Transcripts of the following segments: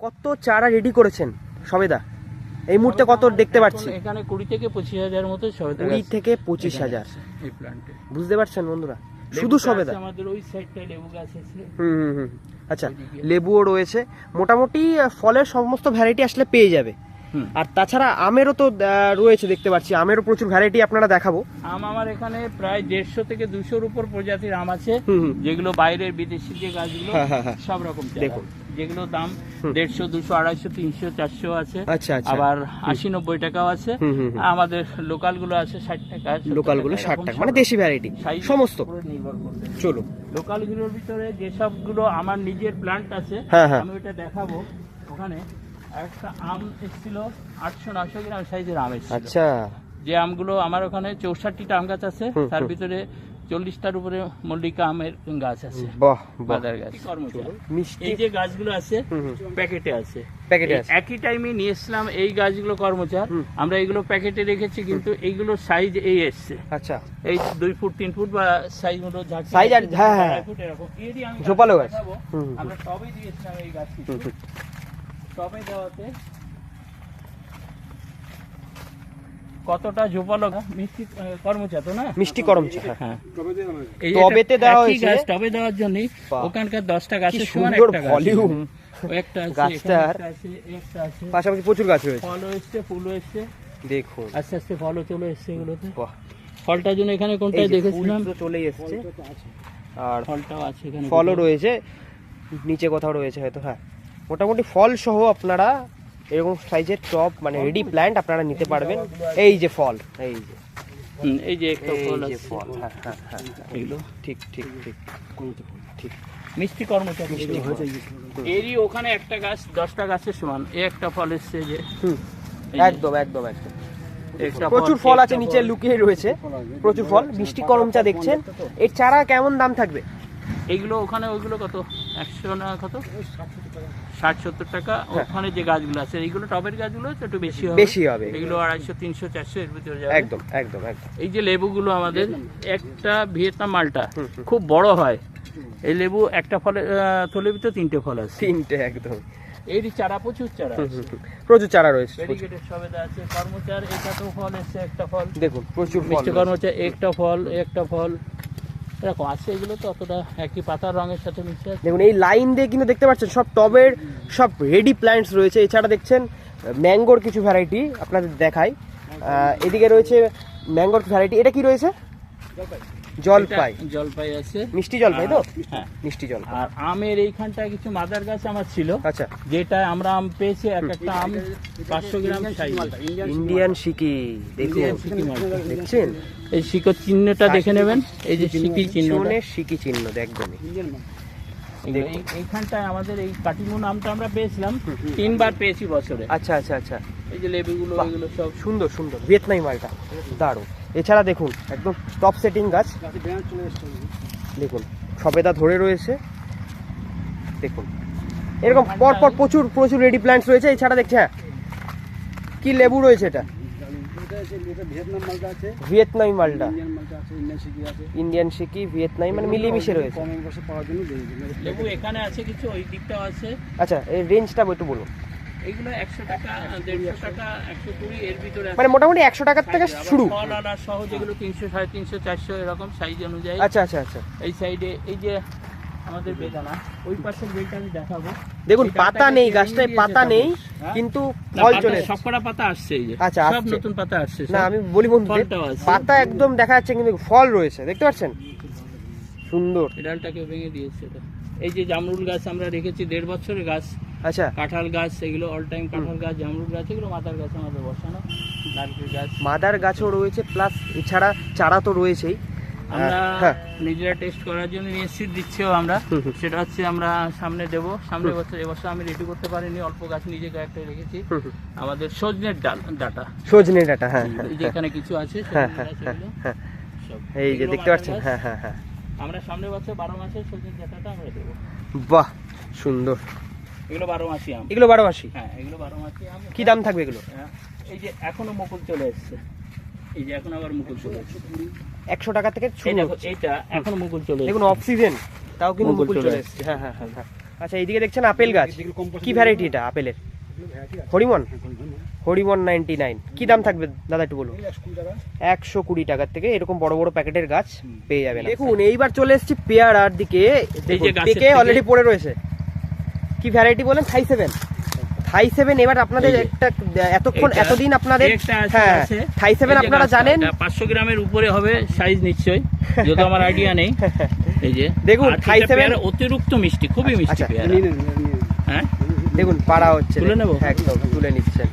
কত চারা রেডি করেছেন সবেদা? এই মুহূর্তে কত দেখতে পাচ্ছি। এখানে কুড়ি থেকে পঁচিশ হাজার মতো সবেদা কুড়ি থেকে পঁচিশ হাজার। এই প্ল্যান্টে বুঝতে পারছেন বন্ধুরা? শুধু সবেদা। আমাদের ওই সাইডটা লেবু গাছ আছে। হুম হুম আচ্ছা লেবুও রয়েছে। মোটামুটি ফলের সমস্ত ভ্যারাইটি আসলে পেয়ে যাবে। আর তাছাড়া আমেরও তো রয়েছে দেখতে পাচ্ছি। আমেরও প্রচুর ভ্যারাইটি আপনারা দেখাবো। আম আমার এখানে প্রায় দেড়শো থেকে দুশোর উপর প্রজাতির আম আছে। যেগুলো বাইরের বিদেশি যে গাছগুলো হ্যাঁ, হ্যাঁ, হ্যাঁ। সব রকম। দেখুন। যেগুলো দাম দেড়শো দুশো আড়াইশো তিনশো চারশো আছে। আচ্ছা আচ্ছা। আবার আশি নব্বই টাকাও আছে। আমাদের লোকালগুলো আছে ষাট টাকা লোকালগুলো ষাট টাকা মানে দেশি ভ্যারাইটি সমস্ত। নির্ভর করবে। চলো লোকালগুলোর ভিতরে যেসবগুলো আমার নিজের প্ল্যান্ট আছে। আমি ওটা দেখাবো। ওখানে একটা আম এসেছিল আটশো নশো গ্রাম সাইজের আম এসেছিল। আচ্ছা। যে আমগুলো আমার ওখানে চৌষট্টিটা আম গাছ আছে তার ভিতরে চল্লিশটার উপরে মল্লিকা আমের গাছ আছে গাছ। কর্মচারী? মিষ্টি। এই যে গাছগুলো আছে। প্যাকেটে আছে। প্যাকেটে এই আছে। একই টাইমে নিয়ে এসলাম এই গাছগুলো কর্মচার। আমরা এইগুলো প্যাকেটে রেখেছি কিন্তু এইগুলো সাইজ এই এসছে। আচ্ছা। এই দুই ফুট তিন ফুট বা সাইজ মতো আর- হ্যাঁ, হ্যাঁ। এরকম। ঝোপালো গাছ। আমরা টবে দিয়েছিলাম এই গাছ। টবে দেওয়াতে। কতটা ঝোপালো মিষ্টি তো না? মিষ্টি হ্যাঁ। হ্যাঁ। টবেতে দেওয়া হয়েছে? টবে দেওয়ার জন্য ওখানকার দশটা কি গাছের সমান সুন্দর একটা ভলিউম একটা আছে গাছটার। এখানে একটা আছে একটা আছে। পাশাপাশি প্রচুর গাছ রয়েছে। ফলও এসছে ফুলও এসছে। দেখুন। আস্তে আস্তে ফলও চলে এসছে এগুলোতে। ফলটার জন্য এখানে ফুল দেখেছিলাম? তো চলেই এসছে। আর ফলটাও আছে এখানে ফলও রয়েছে। নিচে কোথাও রয়েছে হয়তো হ্যাঁ। মোটামুটি ফল সহ আপনারা এরকম সাইজের টপ মানে রেডি প্ল্যান্ট আপনারা নিতে পারবেন। এই যে ফল এই যে। এই যে একটা ফল আছে। ফল হ্যাঁ হ্যাঁ হ্যাঁ। এগুলো? ঠিক ঠিক ঠিক। ঠিক। মিষ্টি কর্মচারী এরই ওখানে একটা গাছ দশটা গাছের সমান। এই একটা ফল এসছে যে। একদম একদম একদম। প্রচুর ফল, আছে নিচে লুকিয়ে রয়েছে। প্রচুর ফল মিষ্টি করম চা দেখছেন। এর চারা কেমন দাম থাকবে? এইগুলো ওখানে ওইগুলো কত? একশো না কত? ষাট সত্তর টাকা হ্যাঁ। ওখানে যে গাছগুলো আছে এইগুলো টবের গাছগুলো তো একটু বেশি হবে। বেশি হবে। এগুলো আড়াইশো তিনশো চারশো এর ভিতরে যাবে। একদম একদম একদম। এই যে লেবুগুলো আমাদের একটা ভিয়েতনাম মালটা। খুব বড় হয়। এই লেবু একটা ফলে থলের ভিতরে তিনটে ফল আছে। তিনটে একদম। এরই চারা প্রচুর চারা। প্রচুর চারা রয়েছে। সবেদা আছে। কর্মচার এটাতেও ফল এসছে একটা ফল। দেখুন প্রচুর কর্মচার একটা ফল একটা ফল। এরকম আছে, এগুলো তো অতটা একই পাতার রঙের সাথে মিশে আছে। দেখুন, এই লাইন দিয়ে কিন্তু দেখতে পাচ্ছেন, সব টবের সব রেডি প্ল্যান্টস রয়েছে। এছাড়া দেখছেন, ম্যাঙ্গোর কিছু ভ্যারাইটি আপনাদের দেখাই। এদিকে রয়েছে ম্যাঙ্গোর ভ্যারাইটি এটা কি রয়েছে? জলপাই এটা জলপাই। আছে। মিষ্টি জলপাই তো? হ্যাঁ মিষ্টি। জল আর আমের এইখানটায় কিছু মাদার গাছ আমার ছিল আচ্ছা। যেটা আমরা আম পেয়েছি এক একটা আম পাঁচশো গ্রাম ইন্ডিয়ান সিকি দেখুন। দেখছেন? এই শিকর চিহ্নটা দেখে নেবেন এই যে শিকি চিহ্ন সিকি চিহ্ন একদমই। এইখানটায় আমাদের এই কাটিমু নামটা আমরা পেয়েছিলাম তিনবার পেয়েছি বছরে। আচ্ছা আচ্ছা আচ্ছা। এই যে লেবুগুলো। এগুলো সব সুন্দর সুন্দর। ভিয়েতনামি মালটা। দারুণ। এছাড়া দেখুন একদম টপ সেটিং গাছ। দেখুন সবেদা ধরে রয়েছে। দেখুন। এরকম পর পর প্রচুর প্রচুর রেডি প্ল্যান্টস রয়েছে। এছাড়া দেখছে হ্যাঁ। কি লেবু রয়েছে এটা? ভিয়েতনামি মালটা ইন্ডিয়ান সিকি ভিয়েতনামি মানে মিলিয়ে রয়েছে। লেবু এখানে আছে কিছু? ওই দিকটাও আছে? আচ্ছা এই রেঞ্জটা একটু বলুন। এগুলো একশো টাকা দেড়শো টাকা একশো কুড়ি এর ভিতরে মানে মোটামুটি একশো টাকার থেকে শুরু। ফল আলা সহ যেগুলো তিনশো সাড়ে তিনশো চারশো এরকম সাইজ অনুযায়ী। আচ্ছা আচ্ছা আচ্ছা। এই সাইডে এই যে আমাদের বেদানা। ওই পাশের বেলটা আমি দেখাবো। দেখুন পাতা নেই গাছটায় পাতা নেই হ্যাঁ? কিন্তু ফল চলে সবকটা পাতা আসছে এই যে। আচ্ছা, সব নতুন পাতা আসছে না আমি বলি আছে। পাতা একদম দেখা যাচ্ছে কিন্তু ফল রয়েছে দেখতে পাচ্ছেন? সুন্দর। ডালটাকে ভেঙে দিয়েছে এই যে জামরুল গাছ আমরা রেখেছি দেড় বছরের গাছ। আচ্ছা। কাঁঠাল গাছ এগুলো অল টাইম কাঁঠাল গাছ জামরুল গাছ এগুলো মাথার গাছ আমাদের বসানো। নারকেল গাছ। মাদার গাছও রয়েছে প্লাস এছাড়া চারা তো রয়েছেই। আমরা হ্যাঁ। নিজেরা টেস্ট করার জন্য নিশ্চিত দিচ্ছিও আমরা। সেটা হচ্ছে আমরা সামনে দেবো। সামনে বছর এবছর আমি রেডি করতে পারিনি অল্প গাছ নিজে কয়েকটা রেখেছি। আমাদের সজনের ডাল ডাটা। সজনে ডাটা হ্যাঁ হ্যাঁ এই যে এখানে কিছু আছে হ্যাঁ হ্যাঁ হ্যাঁ হ্যাঁ। এই যে দেখতে পাচ্ছেন হ্যাঁ হ্যাঁ হ্যাঁ। আমরা বছর বারো মাসে সজনের ডাটাটা আমরা দেবো। বাহ সুন্দর। এগুলো বারো মাসি আম। এগুলো বারো মাসি হ্যাঁ এগুলো বারো মাসি আম। কি দাম থাকবে এগুলো? হ্যাঁ, এই যে এখনও মুকুল চলে এসছে। এই যে এখন আবার মুকুল চলে একশো টাকা থেকে এইটা এখনও মুকুল চলে দেখুন এসছে। অফ সিজন তাও কিন্তু মুকুল চলে এসছে। হ্যাঁ হ্যাঁ হ্যাঁ হ্যাঁ। আচ্ছা এইদিকে দেখছেন আপেল গাছ। কি ভ্যারাইটি এটা আপেলের? হরিমন হরিমন নাইনটি নাইন কি দাম থাকবে? দাদা একটু বলুন। একশো কুড়ি টাকার থেকে এরকম বড় বড় প্যাকেটের গাছ পেয়ে যাবেন দেখুন এইবার চলে এসেছি পেয়ারার দিকে। পেকে অলরেডি পড়ে রয়েছে। কি ভ্যারাইটি বলেন? থাই সেভেন থাই সেভেন এবার আপনাদের একটা এতক্ষণ এতদিন আপনাদের হ্যাঁ। থাই সেভেন আপনারা জানেন। 500 গ্রামের উপরে হবে সাইজ নিশ্চয়ই যত আমার আইডিয়া নেই। এই যে দেখুন, থাই সেভেন- অতিরিক্ত মিষ্টি খুবই মিষ্টি আচ্ছা, হ্যাঁ? দেখুন পাড়া হচ্ছে। তুলে নেব? একদম তুলে নিচ্ছেন।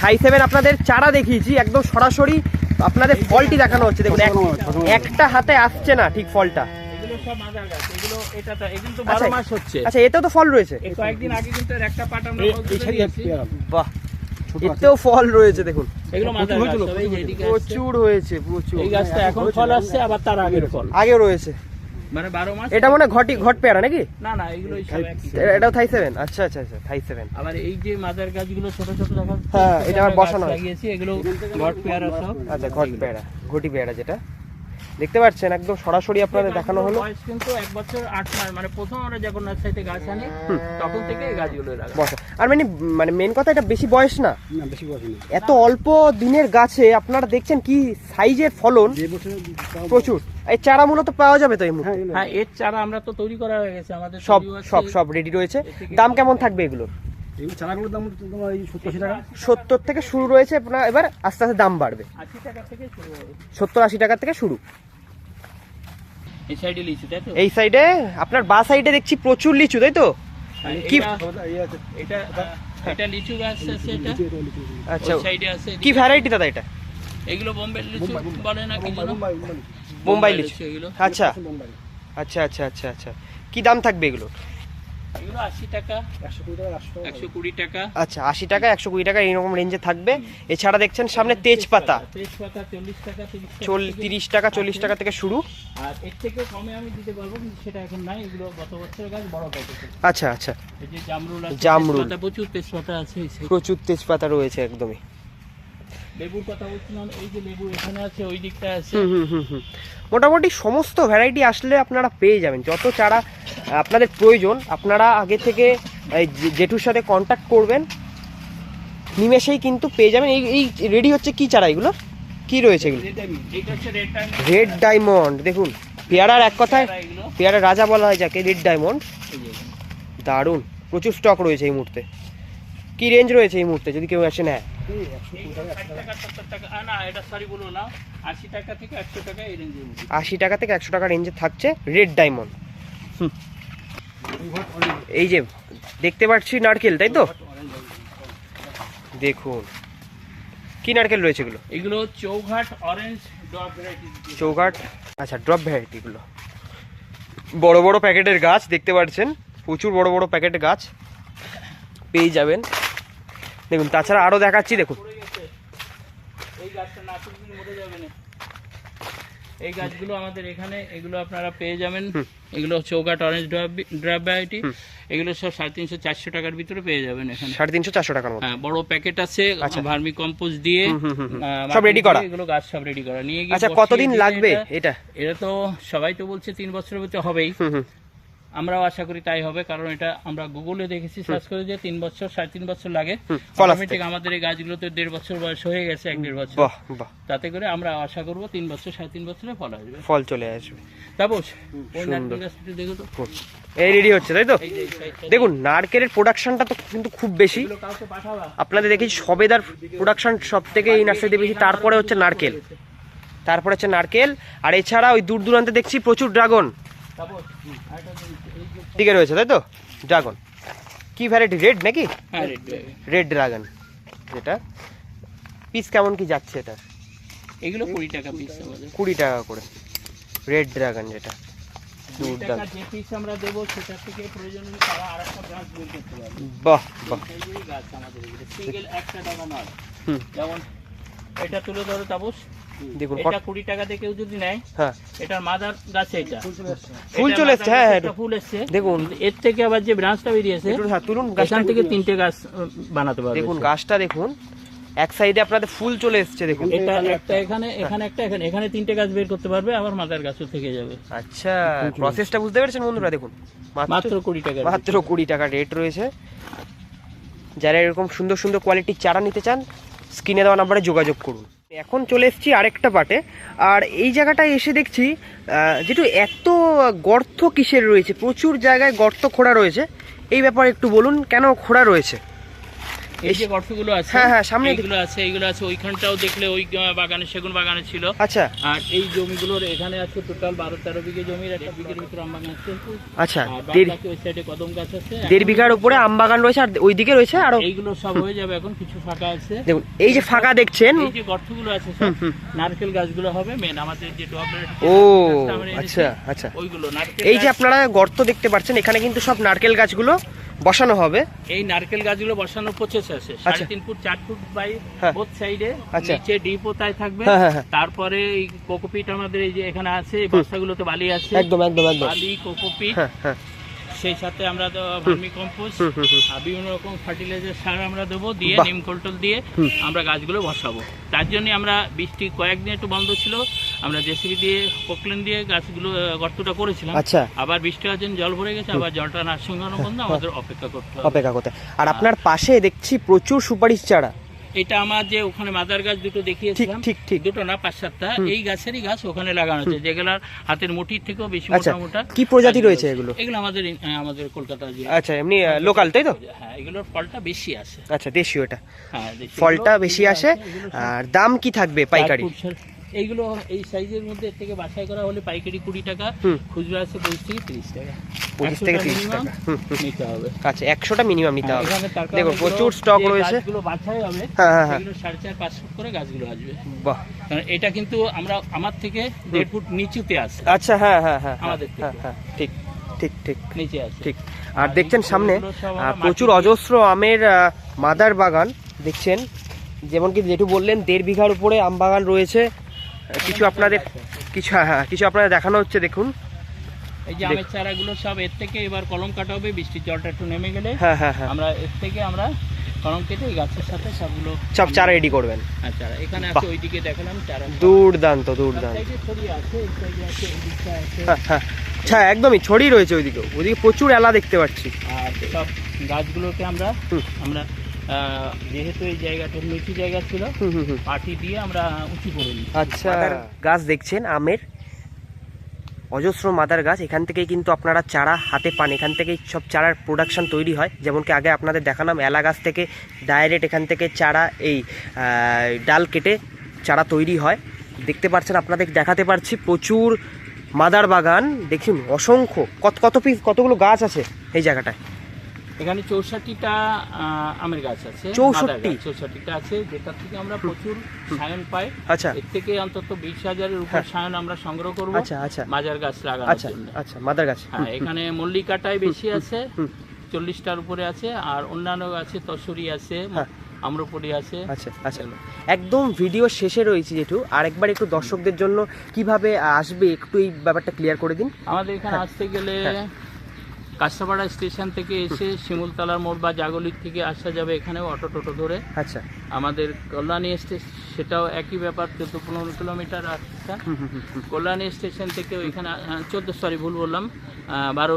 থাই সেভেন আপনাদের চারা দেখিয়েছি একদম সরাসরি আপনাদের ফলটি দেখানো হচ্ছে। দেখুন এক- একটা হাতে আসছে না ঠিক ফলটা। সব মাদার গাছ এগুলো এটা তো এগুলো তো আচ্ছা। 12 মাস হচ্ছে। আচ্ছা তো ফল রয়েছে। কয়েকদিন আগে কিন্তু এর একটা পাট আমরা ফল দিয়েছি। বাহ এতেও ফল রয়েছে দেখুন। এগুলো মাদার গাছ সব এই যে এদিকে আসছে। প্রচুর হয়েছে প্রচুর। এই গাছটা এখন ফল আসছে আবার তার আগের ফল। আগে রয়েছে। মানে 12 মাস এটা মনে হয় ঘটি ঘট পেয়ারা নাকি? না না এগুলো সব একই। এটাও থাই সেভেন আচ্ছা আচ্ছা আচ্ছা থাই সেভেন আবার এই যে মাদার গাছগুলো ছোট ছোট দেখা হ্যাঁ, এটা আবার বসানো লাগিয়েছি এগুলো ঘট পেয়ারা সব। আচ্ছা ঘট পেয়ারা ঘটি পেয়ারা যেটা। দেখতে পাচ্ছেন একদম সরাসরি আপনাদের দেখানো হলো। বয়স কিন্তু এক বছর আট মাস মানে প্রথম আমরা যখন নার্সারিতে গাছ আনি তখন থেকে এই গাছগুলো লাগা বসা আর মানে মানে মেন কথা এটা বেশি বয়স না? না বেশি বয়স না। এত অল্প দিনের গাছে আপনারা দেখছেন কি সাইজের ফলন? প্রচুর। এই চারা মূলত পাওয়া যাবে তো এই মুহূর্তে? হ্যাঁ হ্যাঁ এর চারা আমরা তো তৈরি করা হয়ে গেছে আমাদের সব সব সব রেডি রয়েছে। দাম কেমন থাকবে এগুলো এগুলো চারাগুলোর দাম তোমার এই সত্তর টাকা। সত্তর থেকে শুরু রয়েছে আপনার এবার আস্তে আস্তে দাম বাড়বে। আশি টাকা থেকে শুরু সত্তর আশি টাকা থেকে শুরু। এই সাইডে লিচু তাই তো? এই সাইডে আপনার বা সাইডে দেখছি প্রচুর লিচু তাই তো? কি এটা- এটা লিচু গাছ আছে এটা। লিচু, এটা লিচু। আচ্ছা। সাইডে আছে কি ভ্যারাইটি দাদা এটা? এগুলো বোম্বে লিচু বলে না কি যেন? বোম্বাই, লিচু। এগুলো। আচ্ছা। আচ্ছা আচ্ছা আচ্ছা আচ্ছা। কি দাম থাকবে এগুলো এগুলো আশি টাকা। একশো কুড়ি টাকা, একশো একশো কুড়ি টাকা। আচ্ছা আশি টাকা একশো কুড়ি টাকা এইরকম রেঞ্জে থাকবে। এছাড়া দেখছেন সামনে তেজপাতা তেজপাতা। চল্লিশ টাকা তিরিশ টাকা। থেকে- চল্লিশ টাকা থেকে শুরু। আর এর থেকেও কমে আমি দিতে পারব কিন্তু সেটা এখন নাই। এগুলো গত বছরের গাছ বড় প্যাকেট আচ্ছা আচ্ছা। এই যে জামরুল জামরুল। প্রচুর তেজপাতা আছে। প্রচুর তেজপাতা রয়েছে একদমই। লেবুর কথা বলছিলাম এই যে লেবু এখানে আছে ওই দিকটা আছে। মোটামুটি সমস্ত ভ্যারাইটি আসলে আপনারা পেয়ে যাবেন। যত চারা আপনাদের প্রয়োজন আপনারা আগে থেকে এই জেঠুর সাথে কন্ট্যাক্ট করবেন। নিমেষেই কিন্তু পেয়ে যাবেন। এই এই রেডি হচ্ছে কি চারা এগুলো? কি রয়েছে এগুলো? রেড ডায়মন্ড দেখুন পেয়ারার এক কথায় পেয়ারা রাজা বলা হয় যাকে রেড ডায়মন্ড দারুণ প্রচুর স্টক রয়েছে এই মুহূর্তে। কি রেঞ্জ রয়েছে এই মুহূর্তে যদি কেউ আসে নেয়? একশো টাকা, ষাট টাকা সত্তর টাকা না এটা সরি বলো না আশি টাকা থেকে একশো টাকা এই রেঞ্জের মধ্যে। আশি টাকা থেকে একশো টাকা রেঞ্জে থাকছে রেড ডায়মন্ড অনেক এই যে দেখতে পাচ্ছি নারকেল তাই তো? দেখুন কি নারকেল রয়েছে এগুলো? এগুলো Chowghat orange dot variety Chowghat আচ্ছা ড্রপ ভ্যারাইটিগুলো বড় বড় প্যাকেটের গাছ দেখতে পাচ্ছেন? প্রচুর বড় বড় প্যাকেটের গাছ পেয়ে যাবেন। দেখুন তাছাড়া আরও দেখাচ্ছি দেখুন। এই গাছগুলো আমাদের এখানে এগুলো আপনারা পেয়ে যাবেন। এগুলো চৌঘাট অরেঞ্জ ড্রাব ভ্যারাইটি এগুলো সব সাড়ে তিনশো চারশো টাকার ভিতরে পেয়ে যাবেন এখানে। সাড়ে তিনশো চারশো টাকার হ্যাঁ বড় প্যাকেট আছে আচ্ছা। ভার্মি কম্পোস্ট দিয়ে। সব ready করা? এগুলো গাছ সব রেডি করা। নিয়ে গিয়ে আচ্ছা কতদিন লাগবে এটা- এটা? তো সবাই তো বলছে তিন বছরের ভিতরে হবেই। আমরাও আশা করি তাই হবে কারণ এটা আমরা গুগলে দেখেছি সার্চ করে যে তিন বছর সাড়ে তিন বছর লাগে। অটোমেটিক আমাদের এই গাছগুলোতে দেড় বছর বয়স হয়ে গেছে এক দেড় বছর। তাতে করে আমরা আশা করব তিন বছর সাড়ে তিন বছরে ফল আসবে। ফল চলে আসবে। তাপস দেখো তো। এই রেডি হচ্ছে তাই তো? দেখুন নারকেলের প্রোডাকশনটা তো কিন্তু খুব বেশি। আপনাদের দেখেছি সবেদার প্রোডাকশন সব থেকে এই নার্সারিতে বেশি তারপরে হচ্ছে নারকেল। তারপরে হচ্ছে নারকেল। আর এছাড়া ওই দূর দূরান্তে দেখছি প্রচুর ড্রাগন দিকে রয়েছে তাই তো? ড্রাগন কি ভ্যারাইটি রেড নাকি? হ্যাঁ রেড ড্রাগন। যেটা পিস কেমন কি যাচ্ছে এটা? এগুলো কুড়ি টাকা পিস কুড়ি টাকা করে। রেড ড্রাগন যেটা। বাহ বাহ। যেমন এটা তুলে ধরো তাপস। দেখুন এটা কুড়ি টাকা দিয়ে কেউ যদি নেয় হ্যাঁ। এটার মাদার গাছ এটা। ফুল চলে আসছে। হ্যাঁ, হ্যাঁ, ফুল এসছে। দেখুন। এর থেকে আবার যে ব্রাঞ্চটা বেরিয়েছে হ্যাঁ তুলুন থেকে তিনটে গাছ বানাতে পারবে দেখুন গাছটা দেখুন এক সাইডে আপনাদের ফুল চলে এসছে দেখুন। এটা একটা এখানে এখানে একটা এখানে এখানে তিনটে গাছ বের করতে পারবে আবার মাদার গাছও থেকে যাবে। আচ্ছা প্রসেসটা বুঝতে পেরেছেন বন্ধুরা দেখুন। মাত্র মাত্র কুড়ি টাকা মাত্র কুড়ি টাকা রেট রয়েছে। যারা এরকম সুন্দর সুন্দর কোয়ালিটির চারা নিতে চান স্ক্রিনে দেওয়া নাম্বারে যোগাযোগ করুন। এখন চলে এসছি আরেকটা পাটে। আর এই জায়গাটায় এসে দেখছি যেটু এত গর্ত কিসের রয়েছে, প্রচুর জায়গায় গর্ত খোঁড়া রয়েছে, এই ব্যাপারে একটু বলুন, কেন খোঁড়া রয়েছে? এই যে গর্তগুলো আছে হ্যাঁ, হ্যাঁ, সামনে এইগুলো আছে এইগুলো আছে ওইখানটাও দেখলে ওই আহ, বাগানে সেগুন বাগানে ছিল। আচ্ছা। আর এই জমিগুলোর এখানে আছে টোটাল বারো তেরো বিঘে জমির একটা বিঘের ভিতরে আম বাগান আছে। আচ্ছা ওই সাইডে কদম গাছ আছে। দেড় বিঘার উপরে আম বাগান রয়েছে আর ওইদিকে রয়েছে আরও এইগুলো সব হয়ে যাবে এখন কিছু ফাঁকা আছে। দেখুন এই যে ফাঁকা দেখছেন এই যে গর্তগুলো আছে সব নারকেল গাছগুলো হবে মেন আমাদের যে ও আচ্ছা আচ্ছা। ওইগুলো নারকেল এই যে আপনারা গর্ত দেখতে পাচ্ছেন এখানে কিন্তু সব নারকেল গাছগুলো বসানো হবে। এই নারকেল গাছগুলো বসানো প্রসেস আছে। সাড়ে তিন ফুট চার ফুট বাই বোধ বোথ সাইডে আচ্ছা। নিচে ডিপ তাই থাকবে। হ্যাঁ, হ্যাঁ, হ্যাঁ। তারপরে এই কোকোপিট আমাদের এই যে এখানে আছে এই বস্তাগুলোতে বালি আছে। একদম একদম একদম। বালি কোকোপিট সেই সাথে আমরা ভার্মি কম্পোস্ট। আর বিভিন্ন রকম ফার্টিলাইজার সার আমরা দেবো দিয়ে নিম কল্টল দিয়ে আমরা গাছগুলো বসাবো। তার জন্য আমরা বৃষ্টি কয়েকদিন একটু বন্ধ ছিল আমরা জেসিবি দিয়ে পোকলেন দিয়ে গাছগুলো গর্তটা করেছিলাম। আচ্ছা। আবার বৃষ্টি হওয়ার জন্য জল ভরে গেছে আবার জলটা নার্সিংহানো বন্ধ আমাদের অপেক্ষা করতে অপেক্ষা করতে আর আপনার পাশে দেখছি প্রচুর সুপারিশ চারা। এটা আমার যে ওখানে মাদার গাছ দুটো দেখিয়েছি দেখিয়েছিলাম ঠিক ঠিক দুটো না পাঁচ সাতটা এই গাছেরই গাছ ওখানে লাগানো আছে যেগুলো হাতের মুঠির থেকেও বেশি মোটামোটা মোটা মোটা কি প্রজাতি রয়েছে এগুলো? এগুলো আমাদের আমাদের কলকাতা আচ্ছা এমনি লোকাল তাই তো? হ্যাঁ এগুলোর ফলটা বেশি আসে। আচ্ছা দেশীয় এটা। হ্যাঁ ফলটা বেশি আসে আর দাম কি থাকবে পাইকারি? এইগুলো এই সাইজের মধ্যে এর থেকে বাছাই করা হলে পাইকারি কুড়ি টাকা। খুচরা আছে পঁচিশ থেকে তিরিশ টাকা। 25 থেকে 30 minimum টাকা। নিতে হবে। আচ্ছা একশোটা মিনিমাম নিতে হ্যাঁ, হবে। প্রচুর স্টক রয়েছে। গাছগুলো বাছাই হবে হ্যাঁ, হ্যাঁ। সেগুলো সাড়ে চার পাঁচ ফুট করে গাছগুলো আসবে। বাহ। কারণ এটা কিন্তু আমরা আমার থেকে দেড় ফুট নিচুতে আছে। আচ্ছা হ্যাঁ হ্যাঁ হ্যাঁ আমাদের হ্যাঁ হ্যাঁ ঠিক ঠিক ঠিক। নিচে আছে। ঠিক। আর দেখছেন সামনে প্রচুর অজস্র আমের মাদার বাগান দেখছেন? যেমন কি যেটু বললেন দেড় বিঘার উপরে আম বাগান রয়েছে। কিছু আপনাদের কিছু হ্যাঁ হ্যাঁ কিছু আপনাদের দেখানো হচ্ছে দেখুন। এই যে আমের চারাগুলো সব এর থেকে এবার কলম কাটা হবে বৃষ্টির জলটা একটু নেমে গেলে। হ্যাঁ হ্যাঁ হ্যাঁ। আমরা এর থেকে আমরা কলম কেটে এই গাছের সাথে সবগুলো সব চারা রেডি করবেন। হ্যাঁ, চারা। এখানে। আছে ওইদিকে দেখালাম চারা দুর্দান্ত হ্যাঁ হ্যাঁ। আচ্ছা একদমই ছড়িয়ে রয়েছে ওইদিকে। ওইদিকে প্রচুর এলা দেখতে পাচ্ছি। আর সব গাছগুলোকে আমরা আমরা যেহেতু এই জায়গাটা নিচু জায়গা ছিল হুম হুম হুম। পাটি দিয়ে আমরা উঁচু করে নিই। আচ্ছা। গাছ দেখছেন? আমের অজস্র মাদার গাছ। এখান থেকেই কিন্তু আপনারা চারা হাতে পান। এখান থেকেই সব চারার প্রোডাকশন তৈরি হয়। যেমন কি আগে আপনাদের দেখালাম এলা গাছ থেকে ডাইরেক্ট এখান থেকে চারা এই ডাল কেটে চারা তৈরি হয়। দেখতে পাচ্ছেন আপনাদের দেখাতে পারছি প্রচুর মাদার বাগান। দেখুন অসংখ্য। কত কত পিস কতগুলো গাছ আছে এই জায়গাটায়? এখানে চৌষট্টিটা আমের গাছ আছে 64 চৌষট্টিটা আছে যেটা থেকে আমরা প্রচুর সায়ন পাই। আচ্ছা। এর থেকে অন্তত বিশ হাজারের উপর সায়ন আমরা সংগ্রহ করব আচ্ছা আচ্ছা। মাজার গাছ লাগানোর আচ্ছা আচ্ছা মাদার গাছ। হ্যাঁ এখানে মল্লিকাটাই বেশি আছে চল্লিশটার উপরে আছে আর অন্যান্য আছে তসুরি আছে হ্যাঁ। আম্রপলি আছে। আচ্ছা আচ্ছা। একদম ভিডিও শেষে রয়েছে যেটু আর একবার একটু দর্শকদের জন্য কীভাবে আসবে একটু এই ব্যাপারটা ক্লিয়ার করে দিন। আমাদের এখানে আসতে গেলে হ্যাঁ। স্টেশন থেকে এসে শিমুলতলার মোড় বা জাগলির থেকে আসা যাবে এখানেও অটো টোটো ধরে আচ্ছা আমাদের কল্যাণী স্টেশন সেটাও একই ব্যাপার চোদ্দ পনেরো কিলোমিটার রাস্তা। কল্যাণী স্টেশন থেকে ওইখানে চোদ্দ সরি ভুল বললাম বারো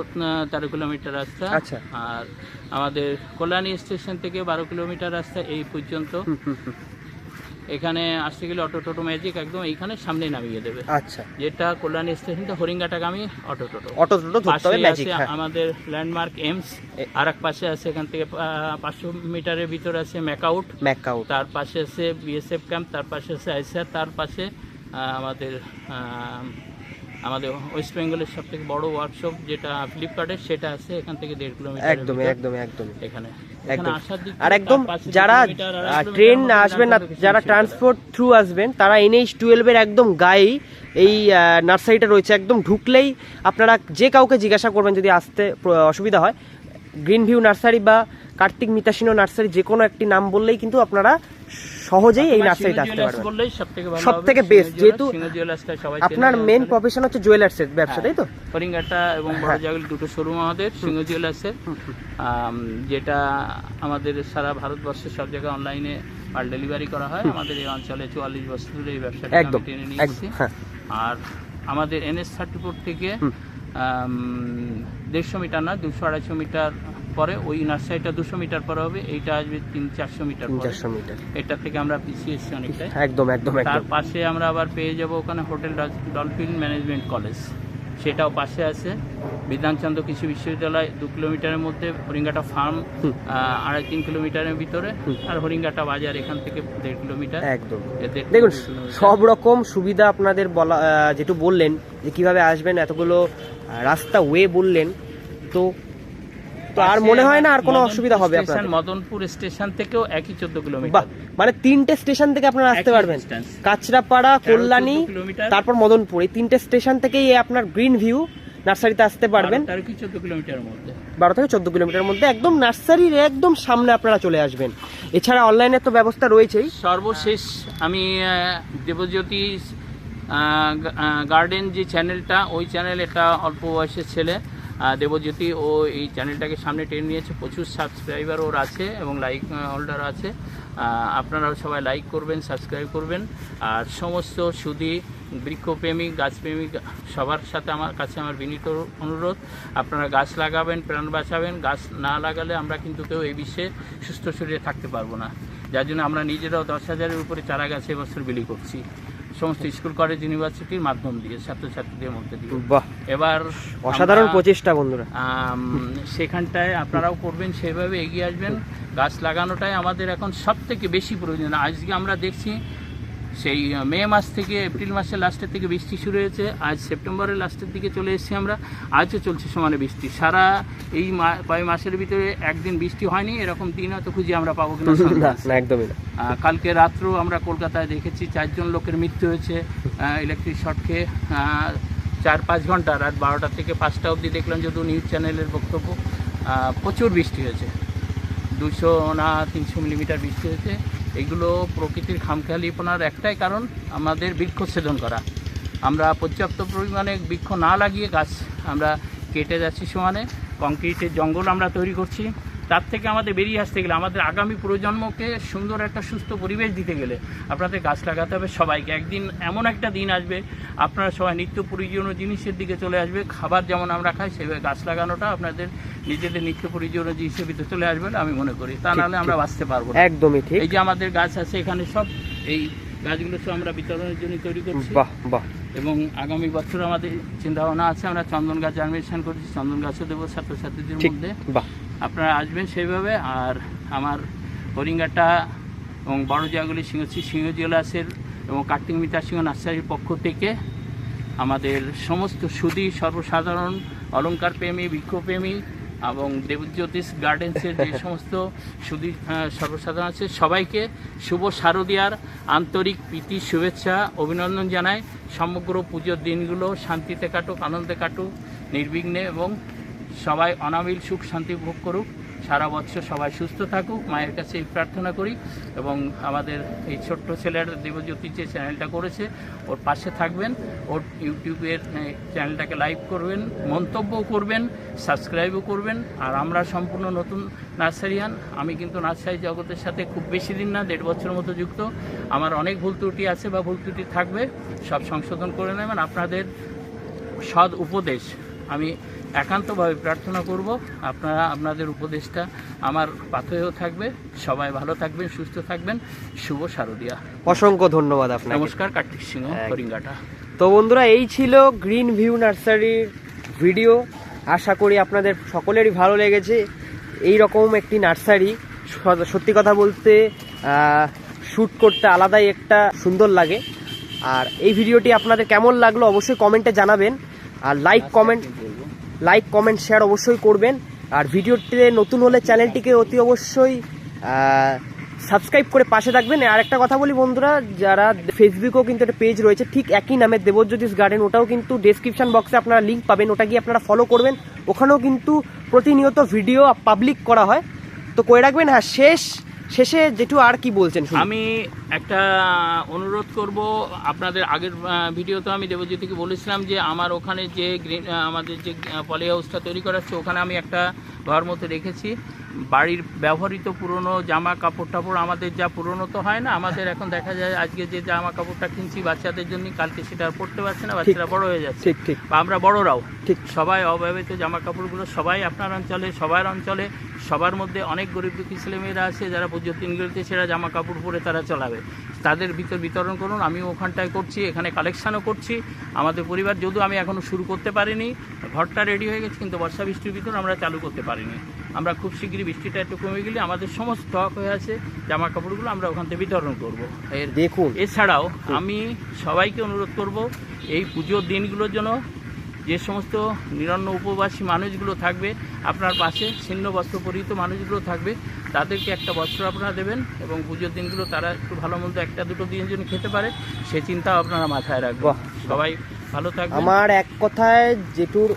তেরো কিলোমিটার রাস্তা আচ্ছা। আর আমাদের কল্যাণী স্টেশন থেকে বারো কিলোমিটার রাস্তা এই পর্যন্ত। এখানে আসতে গেলে অটো টোটো ম্যাজিক একদম এইখানে সামনে নামিয়ে দেবে। আচ্ছা। যেটা কল্যাণী স্টেশন থেকে হরিঙ্গাটাগামী অটো টোটো। অটো টোটো ধরতে হবে ম্যাজিক হ্যাঁ। আমাদের ল্যান্ডমার্ক এমস আর এক পাশে আছে এখান থেকে পাঁচশো মিটারের ভিতরে আছে ম্যাকআউট। ম্যাকাউট তার পাশে আছে বিএসএফ ক্যাম্প তার পাশে আছে আইসিআর তার পাশে আমাদের আমাদের ওয়েস্ট বেঙ্গলের সব থেকে বড় ওয়ার্কশপ যেটা ফ্লিপকার্টের সেটা আছে এখান থেকে দেড় কিলোমিটার একদমই একদমই একদমই। এখানে। একদম। আর একদম যারা ট্রেন আসবেন না যারা ট্রান্সপোর্ট থ্রু আসবেন তারা এনএইচ টুয়েলভের একদম গায়েই এই নার্সারিটা রয়েছে। একদম ঢুকলেই আপনারা যে কাউকে জিজ্ঞাসা করবেন যদি আসতে অসুবিধা হয় গ্রিন ভিউ নার্সারি বা কার্তিক মিতাসিনো নার্সারি যে কোনো একটি নাম বললেই কিন্তু আপনারা সহজেই এই নার্সারিতে আসতে পারবেন বললেই সব থেকে সব যেহেতু আপনার মেন প্রফেশন হচ্ছে জুয়েলার্সের ব্যবসা তাই তো? হরিঙ্গাটা এবং বড় জায়গায় দুটো শোরুম আমাদের সিংহ জুয়েলার্সের যেটা আমাদের সারা ভারতবর্ষের সব জায়গায় অনলাইনে মাল ডেলিভারি করা হয়। আমাদের এই অঞ্চলে চুয়াল্লিশ বছর ধরে এই ব্যবসাটা একদম টেনে নিয়ে একদম হ্যাঁ। আর আমাদের এনএস থার্টি ফোর থেকে দেড়শো মিটার না দুশো আড়াইশো মিটার পরে ওই নার্সারিটা দুশো মিটার পরে হবে এইটা আসবে তিন চারশো মিটার চারশো মিটার। এটা থেকে আমরা পিছিয়ে এসেছি অনেকটাই। একদম একদম তার পাশে আমরা আবার পেয়ে যাব ওখানে হোটেল ডলফিন ম্যানেজমেন্ট কলেজ। সেটাও পাশে আছে। বিধানচন্দ্র কৃষি বিশ্ববিদ্যালয় দু কিলোমিটারের মধ্যে হরিঙ্গাটা ফার্ম। আড়াই তিন কিলোমিটারের ভিতরে আর হরিঙ্গাটা বাজার এখান থেকে দেড় কিলোমিটার। একদম। দেখুন সব রকম সুবিধা আপনাদের বলা যেটু বললেন যে কীভাবে আসবেন এতগুলো রাস্তা ওয়ে বললেন তো তো আর মনে হয় না আর কোনো অসুবিধা হবে আপনাদের? মদনপুর স্টেশন থেকেও একই চোদ্দ কিলোমিটার। মানে তিনটে স্টেশন থেকে আপনারা আসতে পারবেন। কাঁচরাপাড়া কল্যাণী তারপর মদনপুর। এই তিনটে স্টেশন থেকেই আপনার গ্রিন ভিউ। নার্সারিতে আসতে পারবেন। চোদ্দ কিলোমিটারের মধ্যে? বারো থেকে চোদ্দ কিলোমিটার মধ্যে। একদম নার্সারির একদম সামনে আপনারা চলে আসবেন। এছাড়া অনলাইনে তো ব্যবস্থা রয়েছেই। সর্বশেষ আমি দেবজ্যোতি গার্ডেন যে চ্যানেলটা ওই চ্যানেল একটা অল্প বয়সের ছেলে দেবজ্যোতি ও এই চ্যানেলটাকে সামনে টেনে নিয়েছে। প্রচুর সাবস্ক্রাইবার ওর আছে এবং লাইক হোল্ডার আছে। আপনারাও সবাই লাইক করবেন, সাবস্ক্রাইব করবেন। আর সমস্ত সুদী, বৃক্ষপ্রেমী, গাছপ্রেমী সবার সাথে আমার কাছে আমার বিনীত অনুরোধ, আপনারা গাছ লাগাবেন, প্রাণ বাঁচাবেন। গাছ না লাগালে আমরা কিন্তু কেউ এই বিশ্বে সুস্থ শরীরে থাকতে পারব না। যার জন্য আমরা নিজেরাও দশ হাজারের উপরে চারা গাছ এবছর বিলি করছি। সমস্ত স্কুল কলেজ ইউনিভার্সিটির মাধ্যম দিয়ে ছাত্রছাত্রীদের মধ্যে দিয়ে। বাহ। এবার অসাধারণ প্রচেষ্টা বন্ধুরা। সেখানটায় আপনারাও করবেন সেভাবে এগিয়ে আসবেন। গাছ লাগানোটাই আমাদের এখন সব থেকে বেশি প্রয়োজন। আজকে আমরা দেখছি সেই মে মাস থেকে এপ্রিল মাসের লাস্টের থেকে বৃষ্টি শুরু হয়েছে। আজ সেপ্টেম্বরের লাস্টের দিকে চলে এসেছি আমরা। আজও চলছে সমানে বৃষ্টি। সারা এই মা- কয় মাসের ভিতরে একদিন বৃষ্টি হয়নি এরকম দিন হয়তো খুঁজে আমরা পাবো কিনা একদমই কালকে রাত্রেও আমরা কলকাতায় দেখেছি চারজন লোকের মৃত্যু হয়েছে ইলেকট্রিক শর্ট খেয়ে। চার পাঁচ ঘণ্টা রাত বারোটা থেকে পাঁচটা অবধি দেখলাম যদিও নিউজ চ্যানেলের বক্তব্য। প্রচুর বৃষ্টি হয়েছে। দুশো না তিনশো মিলিমিটার বৃষ্টি হয়েছে। এগুলো প্রকৃতির খামখেয়ালিপনার একটাই কারণ, আমাদের বৃক্ষ ছেদন করা। আমরা পর্যাপ্ত পরিমাণে বৃক্ষ না লাগিয়ে গাছ আমরা কেটে যাচ্ছি সমানে কংক্রিটের জঙ্গল আমরা তৈরি করছি। তার থেকে আমাদের বেরিয়ে আসতে গেলে আমাদের আগামী প্রজন্মকে সুন্দর একটা সুস্থ পরিবেশ দিতে গেলে আপনাদের গাছ লাগাতে হবে। সবাইকে একদিন এমন একটা দিন আসবে আপনারা সবাই নিত্য প্রয়োজনীয় জিনিসের দিকে চলে আসবে। খাবার যেমন আমরা খাই সেভাবে গাছ লাগানোটা আপনাদের নিজেদের নিত্য প্রয়োজনীয় জিনিসের ভিতরে চলে আসবে আমি মনে করি। তা নাহলে আমরা বাঁচতে পারব একদমই ঠিক। এই যে আমাদের গাছ আছে এখানে সব এই গাছগুলো সব আমরা বিতরণের জন্য তৈরি করছি। বাহ বাহ। এবং আগামী বছর আমাদের চিন্তা ভাবনা আছে আমরা চন্দন গাছ জার্মিনেশন করছি চন্দন গাছও দেবো ছাত্রছাত্রীদের মধ্যে। বাহ। আপনারা আসবেন সেইভাবে। আর আমার হরিঙ্গাটা এবং বড় জায়গাগুলি সিংহ সিংহ জুয়েলার্সের এবং কার্তিক মিতা সিংহ নার্সারির পক্ষ থেকে আমাদের সমস্ত সুদী সর্বসাধারণ অলংকার প্রেমী বৃক্ষপ্রেমী এবং দেবজ্যোতিষ গার্ডেন্সের যে সমস্ত সুদী সর্বসাধারণ আছে, সবাইকে শুভ শারদীয়ার আন্তরিক প্রীতি, শুভেচ্ছা, অভিনন্দন জানায় সমগ্র পুজোর দিনগুলো শান্তিতে কাটুক, আনন্দে কাটুক, নির্বিঘ্নে এবং সবাই অনাবিল সুখ শান্তি ভোগ করুক। সারা বছর সবাই সুস্থ থাকুক। মায়ের কাছে এই প্রার্থনা করি এবং আমাদের এই ছোট্ট ছেলের দেবজ্যোতি যে চ্যানেলটা করেছে, ওর পাশে থাকবেন। ওর ইউটিউবের চ্যানেলটাকে লাইভ করবেন, মন্তব্যও করবেন, সাবস্ক্রাইবও করবেন। আর আমরা সম্পূর্ণ নতুন নার্সারিয়ান। আমি কিন্তু নার্সারি জগতের সাথে খুব বেশি দিন না, দেড় বছরের মতো যুক্ত। আমার অনেক ভুল ত্রুটি আছে বা ভুল ত্রুটি থাকবে, সব সংশোধন করে নেবেন। আপনাদের সদ উপদেশ। আমি একান্তভাবে প্রার্থনা করব আপনারা আপনাদের উপদেশটা আমার পাথেও থাকবে সবাই ভালো থাকবেন সুস্থ থাকবেন শুভ শারদিয়া। অসংখ্য ধন্যবাদ আপনাকে। নমস্কার কার্তিক সিংহ হরিঙ্গাটা তো বন্ধুরা এই ছিল গ্রিন ভিউ নার্সারির ভিডিও। আশা করি আপনাদের সকলেরই ভালো লেগেছে। এই রকম একটি নার্সারি সত্যি কথা বলতে শ্যুট করতে আলাদাই একটা সুন্দর লাগে। আর এই ভিডিওটি আপনাদের কেমন লাগল অবশ্যই কমেন্টে জানাবেন। আর like comment like comment share অবশ্যই করবেন। আর ভিডিওটিতে নতুন হলে চ্যানেলটিকে অতি অবশ্যই সাবস্ক্রাইব করে পাশে থাকবেন। আর একটা কথা বলি বন্ধুরা, যারা ফেসবুকেও কিন্তু একটা পেজ রয়েছে, ঠিক একই নামে দেবজ্যোতিষ গার্ডেন ওটাও কিন্তু ডেসক্রিপশন বক্সে আপনারা লিঙ্ক পাবেন, ওটা গিয়ে আপনারা ফলো করবেন। ওখানেও কিন্তু প্রতিনিয়ত ভিডিও পাবলিক করা হয়। তো করে রাখবেন? হ্যাঁ শেষ। শেষে যেটু আর কি বলছেন আমি একটা অনুরোধ করব, আপনাদের আগের ভিডিওতে আমি দেবজ্যোতিকে বলেছিলাম যে আমার ওখানে যে আমাদের যে পলি হাউসটা তৈরি করা হচ্ছে, ওখানে আমি একটা ঘর মতো রেখেছি। বাড়ির ব্যবহৃত পুরনো জামা কাপড় টাপড় আমাদের যা পুরনো তো হয় না আমাদের এখন দেখা যায় আজকে যে জামা কাপড়টা কিনছি বাচ্চাদের জন্য কালকে সেটা আর পড়তে পারছে না বাচ্চারা বড় হয়ে যাচ্ছে। ঠিক ঠিক। বা আমরা বড়রাও। ঠিক। সবাই অব্যবহৃত জামা কাপড়গুলো সবাই আপনার অঞ্চলে সবার অঞ্চলে সবার মধ্যে অনেক গরিব দুঃখী ছেলেমেয়েরা আছে যারা পুজোর দিনগুলোতে সেরা জামা কাপড় পরে তারা চলাবে। তাদের ভিতর বিতরণ করুন আমিও ওখানটায় করছি এখানে কালেকশানও করছি। আমাদের পরিবার যদিও আমি এখনও শুরু করতে পারিনি ঘরটা রেডি হয়ে গেছে কিন্তু বর্ষা বৃষ্টির ভিতর আমরা চালু করতে পারিনি। আমরা খুব শীঘ্রই বৃষ্টিটা একটু কমে গেলে আমাদের সমস্ত স্টক হয়ে আছে জামা কাপড়গুলো আমরা ওখান থেকে বিতরণ করব। এর দেখুন। এছাড়াও আমি সবাইকে অনুরোধ করব এই পুজোর দিনগুলোর জন্য যে সমস্ত নিরন্ন উপবাসী মানুষগুলো থাকবে আপনার পাশে ছিন্ন বস্ত্র পরিহিত মানুষগুলো থাকবে তাদেরকে একটা বস্ত্র আপনারা দেবেন এবং পুজোর দিনগুলো তারা একটু ভালো মন্দ একটা দুটো দিনের জন্য খেতে পারে সে চিন্তাও আপনারা মাথায় রাখবেন। বাহ। সবাই ভালো থাকবেন। আমার এক কথায় যেটুর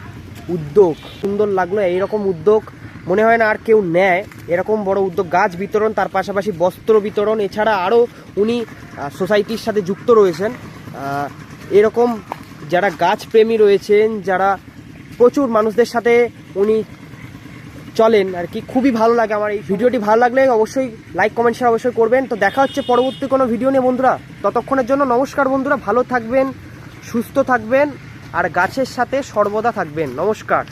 উদ্যোগ সুন্দর লাগল এইরকম উদ্যোগ মনে হয় না আর কেউ নেয়। এরকম বড় উদ্যোগ গাছ বিতরণ তার পাশাপাশি বস্ত্র বিতরণ এছাড়া আরও উনি সোসাইটির সাথে যুক্ত রয়েছেন। এরকম যারা গাছপ্রেমী রয়েছেন, যারা প্রচুর মানুষদের সাথে উনি চলেন আর কি, খুবই ভালো লাগে আমার এই ভিডিওটি। ভালো লাগলে অবশ্যই লাইক কমেন্ট শেয়ার অবশ্যই করবেন। তো দেখা হচ্ছে পরবর্তী কোনো ভিডিও নিয়ে বন্ধুরা। ততক্ষণের জন্য নমস্কার বন্ধুরা, ভালো থাকবেন, সুস্থ থাকবেন, আর গাছের সাথে সর্বদা থাকবেন। নমস্কার।